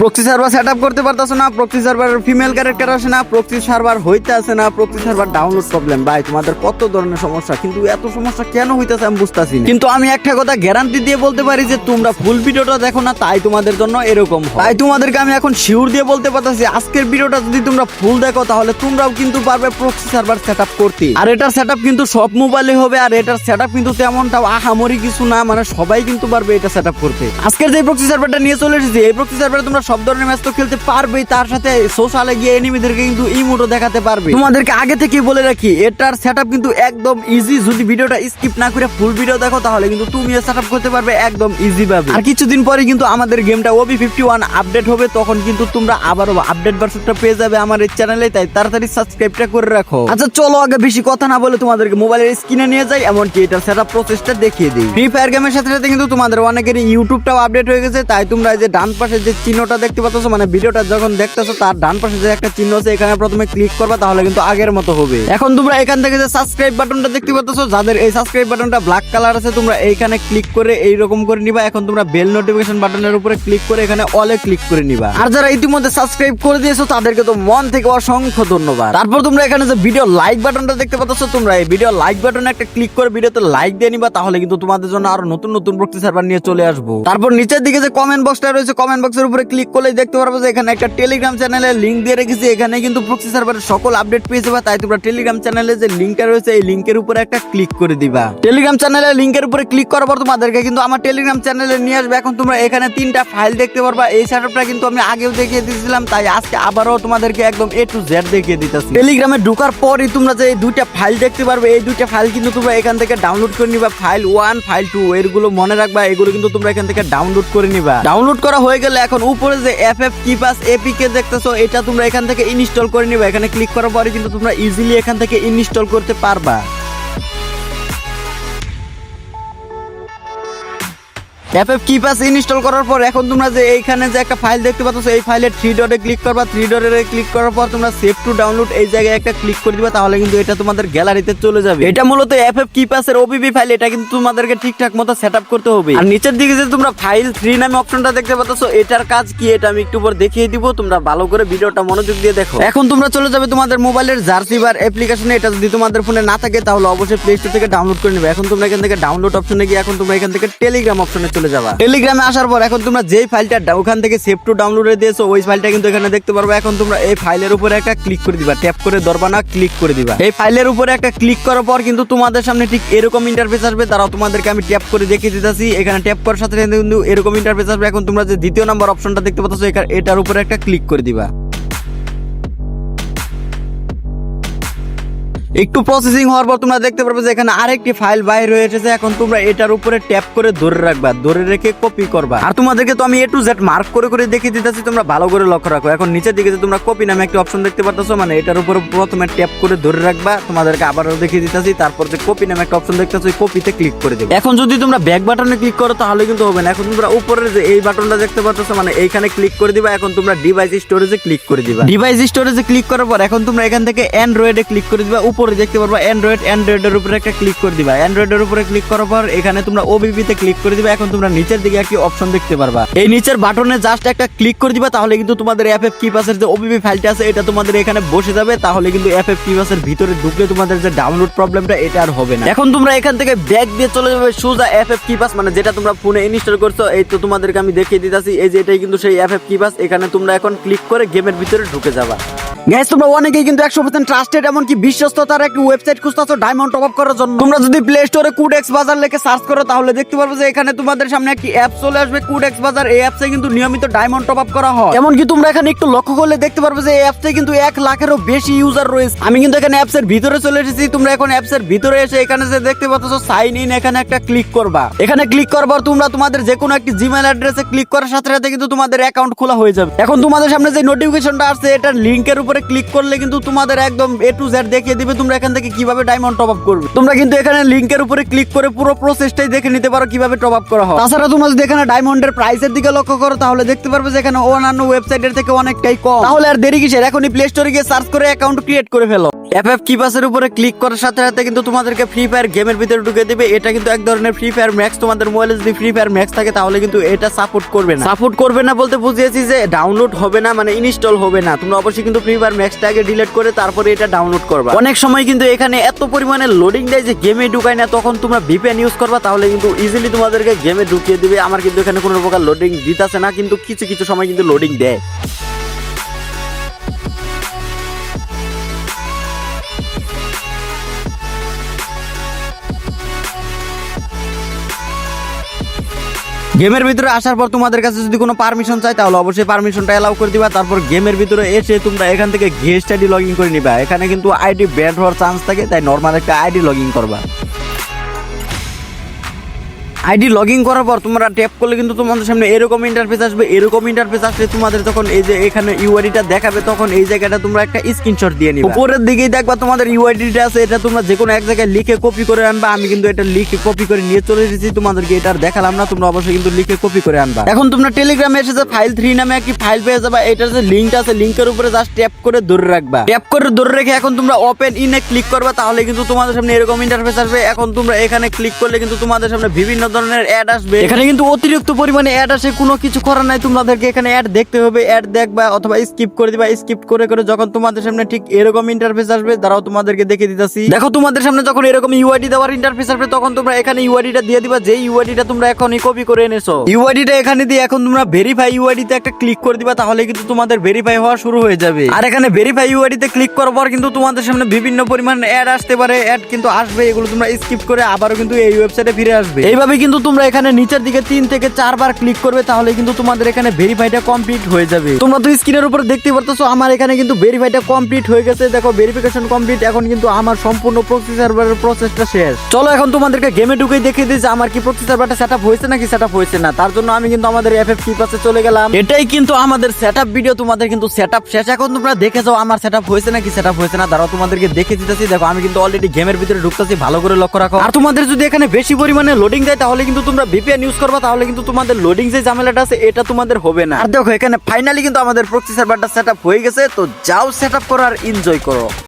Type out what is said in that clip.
Proxy server set up করতে পারতেছো না প্রক্সি সার্ভার ফিমেল ক্যারেক্টার আসে না প্রক্সি সার্ভার হইতে আসে না প্রক্সি সার্ভার ডাউনলোড প্রবলেম ভাই, তোমাদের কত ধরনের সমস্যা? কিন্তু এত সমস্যা কেন হইতেছে আমি বুঝতেছি না। কিন্তু আমি একটা কথা গ্যারান্টি দিয়ে বলতে পারি যে, তোমরা ফুল ভিডিওটা দেখো না, তাই তোমাদের জন্য এরকম। তাই তোমাদেরকে আমি এখন শিওর দিয়ে বলতে পারতেছি, আজকের ভিডিওটা যদি তোমরা ফুল দেখো, তাহলে তোমরাও কিন্তু পারবে প্রক্সি সার্ভার সেট আপ করতে। আর এটার সেট আপ কিন্তু সব মোবাইলে হবে, আর এটার সেট কিন্তু তেমনটাও আহামরি কিছু না মানে সবাই কিন্তু পারবে এটা সেট করতে। আজকের যে প্রক্সি সার্ভারটা নিয়ে চলে এসেছি, এই প্রক্সি সার্ভারে তোমরা সব ধরনের ম্যাচ তো খেলতে পারবে তার সাথে সোশ্যালে গিয়ে এনিমিদেরকে কিন্তু ইমোটো দেখাতে পারবে। তোমাদেরকে আগে থেকেই বলে রাখি, এটার সেট কিন্তু একদম ইজি যদি ভিডিওটা স্কিপ না করে ফুল ভিডিও দেখো, তাহলে কিন্তু তুমি সেট করতে পারবে একদম ইজি ভাবে। আর কিছুদিন পরে কিন্তু আমাদের গেমটা ওবি ফিফটি ওয়ান আপডেট হবে, তখন কিন্তু তোমরা আবারও আপডেট ভার্সনটা পেয়ে যাবে আমার এই চ্যানেলে তাই তাড়াতাড়ি সাবস্ক্রাইবটা করে রাখো। আচ্ছা চলো আগে বেশি কথা না বলে তোমাদেরকে মোবাইলের স্ক্রিনে নিয়ে যাই, এমনকি এটার সেট আপ প্রসেসটা দেখিয়ে দিই। ফ্রি ফায়ার গেমের সাথে সাথে কিন্তু তোমাদের অনেকেরই ইউটিউবটাও আপডেট হয়ে গেছে, তাই তোমরা এই যে ডান পাশে যে চিহ্নটা দেখতে পাচ্ছ মানে ভিডিওটা যখন দেখতেছো, তার ডান পাশে যে একটা চিহ্ন আছে, এখানে প্রথমে ক্লিক করবা, তাহলে কিন্তু আগের মতো হবে। এখন তোমরা এখান থেকে যে সাবস্ক্রাইব বাটনটা দেখতে পাচ্ছ, যাদের এই সাবস্ক্রাইব বাটনটা ব্ল্যাক কালার আছে, তোমরা এইখানে ক্লিক করে এইরকম করে নিবা। এখন তোমরা বেল নোটিফিকেশন বাটনের উপরে ক্লিক করে এখানে অলে ক্লিক করে নিবা। আর যারা ইতিমধ্যে সাবস্ক্রাইব করে দিয়েছ, তাদেরকে তো মন থেকে অসংখ্য ধন্যবাদ। তারপর তোমরা এখানে যে ভিডিও লাইক বাটনটা দেখতে পাচ্ছ, তোমরা এই ভিডিও লাইক বাটনে একটা ক্লিক করে ভিডিওতে লাইক দিয়ে নিবা, তাহলে কিন্তু তোমাদের জন্য আরও নতুন নতুন প্রক্সি সার্ভার নিয়ে চলে আসব। তারপর নিচের দিকে যে কমেন্ট বক্সটা রয়েছে কমেন্ট বক্সের উপরে ক্লিক করলে দেখতে পারব যে এখানে একটা টেলিগ্রাম চ্যানেলের লিংক দিয়ে রেখেছি। এখানে কিন্তু প্রক্সি সার্ভারের সকল আপডেট পেয়ে যাবে। তাই তোমরা টেলিগ্রাম চ্যানেলে যে লিংকটা রয়েছে, এই লিংকের উপরে একটা ক্লিক করে দিবা। টেলিগ্রাম চ্যানেলের লিংকের উপরে ক্লিক করার পর তোমাদেরকে কিন্তু আমার টেলিগ্রাম চ্যানেলে নিয়ে আসবে। এখন তোমরা এখানে তিনটা ফাইল দেখতে পারবা। এই সেটআপটা কিন্তু আমি আগেও দেখিয়ে দিয়েছিলাম, তাই আজকে আবারও তোমাদেরকে একদম এ টু জেড দেখিয়ে দিতেছি। টেলিগ্রামে ঢোকার পরই তোমরা যে এই দুইটা ফাইল দেখতে পারবে, এই দুইটা ফাইল কিন্তু তোমরা এখান থেকে ডাউনলোড করে নিবা। ফাইল ওয়ান ফাইল টু এগুলো মনে রাখবা, এগুলো কিন্তু তোমরা এখান থেকে ডাউনলোড করে নিবা। ডাউনলোড করা হয়ে গেলে এখন উপরে যে এফ এফ কিপাস এপিকে দেখতেছো, এটা তোমরা এখান থেকে ইনস্টল করে নিবে। এখানে ক্লিক করার পরে কিন্তু তোমরা ইজিলি এখান থেকে ইনস্টল করতে পারবা। এফএফ কি পাস ইনস্টল করার পর এখন তোমরা যে এইখানে যে একটা ফাইল দেখতে পাচ্ছ এই ফাইলে থ্রি ডটে ক্লিক করবা। থ্রি ডটে ক্লিক করার পর তোমরা সেভ টু ডাউনলোড এই জায়গায় একটা ক্লিক করে দিবা, তাহলে কিন্তু এটা তোমাদের গ্যালারিতে চলে যাবে। এটা মূলত এফএফ কি পাসের ওবিবি ফাইল এটা কিন্তু তোমাদেরকে ঠিকঠাক মতো সেটআপ করতে হবে। আর নিচের দিকে যে তোমরা ফাইল থ্রি নামে অপশনটা দেখতে পাচ্ছ, এটার কাজ কি এটা আমি একটু পর দেখিয়ে দিব, তোমরা ভালো করে ভিডিওটা মনোযোগ দিয়ে দেখো। এখন তোমরা চলে যাবে তোমাদের মোবাইলের জার্সি বার অ্যাপ্লিকেশনে এটা যদি তোমাদের ফোনে না থাকে, তাহলে অবশ্যই প্লে স্টোর থেকে ডাউনলোড করে নেবে। এখন তোমরা এখান থেকে ডাউনলোড অপশনে গিয়ে, এখন তোমরা এখান থেকে টেলিগ্রাম অপশনে চলে যাবা। টেলিগ্রামে আসার পর এখন তোমরা যেই ফাইলটা ওখান থেকে সেভ টু ডাউনলোডে দিয়েছ, ওই ফাইলটা কিন্তু এখানে দেখতে পারবে। এখন তোমরা এই ফাইলের উপরে একটা ক্লিক করে দিবা। ট্যাপ করে ধরবা না ক্লিক করে দিবা। এই ফাইলের উপরে একটা ক্লিক করার পর কিন্তু তোমাদের সামনে ঠিক এরকম ইন্টারফেস আসবে। তারাও তোমাদেরকে আমি ট্যাপ করে দেখিয়ে দিতেছি। এখানে ট্যাপ করার সাথে কিন্তু এরকম ইন্টারফেস আসবে। এখন তোমরা যে দ্বিতীয় নাম্বার অপশনটা দেখতে পাচ্ছ এটার উপরে একটা ক্লিক করে দিবা। একটু প্রসেসিং হওয়ার পর তোমরা দেখতে পারবে যে এখানে আরেকটি ফাইল বাইর হয়ে এসেছে। এখন তোমরা এটার উপরে ট্যাপ করে ধরে রাখবা, ধরে রেখে কপি করবা। আর তোমাদেরকে তো আমি এ টু জেড মার্ক করে করে দেখিয়ে দিতেছি, তোমরা ভালো করে লক্ষ্য রাখো। এখন নিচের দিকে যে তোমরা কপি নামে একটা অপশন দেখতে পাচ্ছ মানে এটার উপরে প্রথমে ট্যাপ করে ধরে রাখবা। তোমাদেরকে আবারও দেখিয়ে দিতেছি, তারপর যে কপি নামে একটা অপশন দেখতেছো, ওই কপিতে ক্লিক করে দেবে। এখন যদি তোমরা ব্যাক বাটনে ক্লিক করো, তাহলে কিন্তু হবে না। এখন তোমরা উপরে যে এই বাটনটা দেখতে পাচ্ছ মানে এইখানে ক্লিক করে দিবা। এখন তোমরা ডিভাইস স্টোরেজে ক্লিক করে দিবা। ডিভাইস স্টোরেজে ক্লিক করার পর এখন তোমরা এখান থেকে অ্যান্ড্রয়েডে ক্লিক করে দিবা। উপরে দেখতে পারবা অ্যান্ড্রয়েড অ্যান্ড্রয়েডের উপরে একটা ক্লিক করে দিবা। অ্যান্ড্রয়েডের উপরে ক্লিক করার পর এখানে তোমরা ওবিপি তে ক্লিক করে দিবা। এখন তোমরা নিচের দিকে একটি অপশন দেখতে পারবা। এই নিচের বাটনে জাস্ট একটা ক্লিক করে দিবা, তাহলে কিন্তু তোমাদের এফ এফ কিপাসের যে ওবিপি ফাইলটা আছে, এটা তোমাদের এখানে বসে যাবে। তাহলে কিন্তু এফ এফ কিপাসের ভিতরে ঢুকলে তোমাদের যে ডাউনলোড প্রবলেমটা এটা আর হবে না। এখন তোমরা এখান থেকে ব্যাক দিয়ে চলে যাবে সোজা এফ এফ কিপাস মানে যেটা তোমরা ফোনে ইনস্টল করছ, এই তো তোমাদেরকে আমি দেখিয়ে দিতেছি, এই যে এটাই কিন্তু সেই এফ এফ কিপাস এখানে তোমরা এখন ক্লিক করে গেমের ভিতরে ঢুকে যাবা। গ্যাস তোমরা অনেকেই কিন্তু একশো পার্সেন্ট ট্রাস্টেড এমনকি বিশ্বস্ততার একটি ওয়েবসাইট খুঁজতেছো ডায়মন্ড টপ আপ করার জন্য। তোমরা যদি প্লে স্টোরে কুড এক্স বাজার লেখে সার্চ করো, তাহলে দেখতে পারবে যে এখানে তোমাদের সামনে একটি অ্যাপ চলে আসবে। কুড এক্স বাজার এই অ্যাপসে কিন্তু নিয়মিত ডায়মন্ড টপ আপ করা হয়। এমনকি তোমরা এখানে একটু লক্ষ্য করলে দেখতে পারবে যে এই অ্যাপসে কিন্তু এক লাখেরও বেশি ইউজার রয়েছে। আমি কিন্তু এখানে অ্যাপস এর ভিতরে চলে এসেছি। তোমরা এখন অ্যাপস এর ভিতরে এসে এখানে যে দেখতে পাচ্ছ সাইন ইন এখানে একটা ক্লিক করবা। এখানে ক্লিক করবার তোমরা তোমাদের যে কোনো একটি জিমেল অ্যাড্রেসে ক্লিক করার সাথে সাথে কিন্তু তোমাদের অ্যাকাউন্ট খোলা হয়ে যাবে। এখন তোমাদের সামনে যে নোটিফিকেশনটা আসছে, এটার লিংকের উপরে ক্লিক করলে কিন্তু তোমাদের একদম এ টু জেড দেখিয়ে দিবে তোমরা এখান থেকে কীভাবে ডায়মন্ড টপ আপ করবে। তোমরা কিন্তু এখানে লিঙ্কের উপরে ক্লিক করে পুরো প্রসেসটাই দেখে নিতে পারো কীভাবে টপ আপ করা হয়। তাছাড়া তোমরা যদি এখানে ডায়মন্ডের প্রাইসের দিকে লক্ষ্য করো, তাহলে দেখতে পারবে যে এখানে অন্যান্য ওয়েবসাইটের থেকে অনেকটাই কম। তাহলে আর দেরি কিসের? এখনই প্লে স্টোরে গিয়ে সার্চ করে অ্যাকাউন্ট ক্রিয়েট করে ফেলো। এফ এফ কিপাসের উপরে ক্লিক করার সাথে সাথে কিন্তু তোমাদেরকে ফ্রি ফায়ার গেমের ভিতরে ঢুকে দিবে। এটা কিন্তু এক ধরনের ফ্রি ফায়ার ম্যাক্স তোমাদের মোবাইলে যদি ফ্রি ফায়ার ম্যাক্স থাকে, তাহলে কিন্তু এটা সাপোর্ট করবে না। সাপোর্ট করবে না বলতে বুঝিয়েছি যে ডাউনলোড হবে না মানে ইনস্টল হবে না। তোমরা অবশ্যই কিন্তু ফ্রি ফায়ার ম্যাক্সটা আগে ডিলিট করে তারপরে এটা ডাউনলোড করবা। অনেক সময় কিন্তু এখানে এত পরিমাণে লোডিং দেয় যে গেমে ঢুকায় না, তখন তোমরা ভিপিএন ইউজ করবা, তাহলে কিন্তু ইজিলি তোমাদেরকে গেমে ঢুকিয়ে দিবে। আমার কিন্তু এখানে কোনো প্রকার লোডিং দিতেছে না, কিন্তু কিছু কিছু সময় কিন্তু লোডিং দেয়। গেমের ভিতরে আসার পর তোমাদের কাছে যদি কোনো পারমিশন চাই, তাহলে অবশ্যই পারমিশনটা এলাও করে দিবা। তারপর গেমের ভিতরে এসে তোমরা এখান থেকে গেস্ট আইডি লগ ইন করে নিবা। এখানে কিন্তু আইডি ব্যাড হওয়ার চান্স থাকে, তাই নর্মাল একটা আইডি লগ করবা। আইডি লগ ইন করার পর তোমরা ট্যাপ করলে কিন্তু তোমাদের সামনে এরকম ইন্টারফেস আসবে, এরকম ইন্টারফেস আসলে তোমাদের তখন এই যে এখানে ইউআইডিটা দেখাবে, তখন এই জায়গাটা তোমরা একটা স্ক্রিনশট দিয়ে নিবে। উপরের দিকেই দেখবা তোমাদের ইউআইডিটা আছে, এটা তোমরা যে কোনো এক জায়গায় লিখে কপি করে আনবা। আমি কিন্তু এটা লিখে কপি করে নিয়ে চলে এসেছি, তোমাদেরকে এটা দেখালাম না, তোমরা অবশ্যই কিন্তু লিখে কপি করে আনবা। এখন তোমরা টেলিগ্রামে এসে যে ফাইল থ্রি নামে একটি ফাইল পেয়ে যাবা, এটার যে লিঙ্কটা আছে লিঙ্কের উপরে জাস্ট ট্যাপ করে ধরে রাখবা। ট্যাপ করে ধরে রেখে এখন তোমরা ওপেন ইনে ক্লিক করবা, তাহলে কিন্তু তোমাদের সামনে এরকম ইন্টারফেস আসবে। এখন তোমরা এখানে ক্লিক করলে কিন্তু তোমাদের সামনে বিভিন্ন ধরনের অ্যাড আসবে। এখানে কিন্তু অতিরিক্ত পরিমাণে অ্যাড আসে কোনো কিছু করার নাই। তোমাদেরকে এখানে অ্যাড দেখতে হবে। অ্যাড দেখবা অথবা স্কিপ করে দিবা। স্কিপ করে করে যখন তোমাদের সামনে ঠিক এরকম ইন্টারফেস আসবে দাঁড়াও তোমাদেরকে দেখে দিতেছি। দেখো তোমাদের সামনে যখন এরকম ইউআইডি দেওয়ার ইন্টারফেস আসবে তখন তোমরা এখানে ইউআইডিটা দিয়ে দিবা। যে ইউআইডিটা তোমরা এখনই কপি করে এনেছো। ইউআইডিটা এখানে দিয়ে এখন তোমরা ভেরিফাই ইউআইডিতে একটা ক্লিক করে দিবা তাহলে কিন্তু তোমাদের ভেরিফাই হওয়া শুরু হয়ে যাবে। আর এখানে ভেরিফাই ইউআইডিতে ক্লিক করার পর কিন্তু তোমাদের সামনে বিভিন্ন পরিমাণ অ্যাড আসতে পারে। অ্যাড কিন্তু আসবে এগুলো তোমরা স্কিপ করে আবারও কিন্তু এই ওয়েবসাইটে ফিরে আসবে। এইভাবে কিন্তু তোমরা এখানে নিচের দিকে তিন থেকে চারবার ক্লিক করবে, তাহলে কিন্তু তোমাদের এখানে ভেরিফাইটা কমপ্লিট হয়ে যাবে। তোমরা তো স্ক্রিনের উপর দেখতে পারতেছো, আমার এখানে কিন্তু ভেরিফাইটা কমপ্লিট হয়ে গেছে। দেখো ভেরিফিকেশন কমপ্লিট এখন কিন্তু আমার সম্পূর্ণ প্রক্সি সার্ভারের প্রসেসটা শেষ। চলো এখন তোমাদেরকে গেমে ঢুকেই দেখিয়ে দিই যে আমার কি প্রক্সি সার্ভারটা সেটআপ হয়েছে নাকি সেটআপ হয়েছে না। তার জন্য আমি কিন্তু আমাদের এফএফ কি পাশে চলে গেলাম। এটাই কিন্তু আমাদের সেটআপ ভিডিও তোমাদের কিন্তু সেটআপ শেষ। এখন তোমরা দেখে যাও আমার সেটআপ হয়েছে নাকি সেটআপ হয়েছে না? দাঁড়াও, তোমাদেরকে দেখে দিতেছি। দেখো, আমি কিন্তু অলরেডি গেমের ভিতরে ঢুকতেছি, ভালো করে লক্ষ্য রাখো। আর তোমাদের যদি এখানে বেশি পরিমাণে লোডিং দেয়, তাহলে কিন্তু তোমরা ভিপিএন ইউজ করবা, তাহলে কিন্তু তোমাদের লোডিং যে ঝামেলাটা আছে, এটা তোমাদের হবে না। আর দেখো, এখানে ফাইনালি কিন্তু আমাদের প্রক্সি সার্ভারটা সেটআপ হয়ে গেছে, তো যাও সেটআপ করো আর এনজয় করো।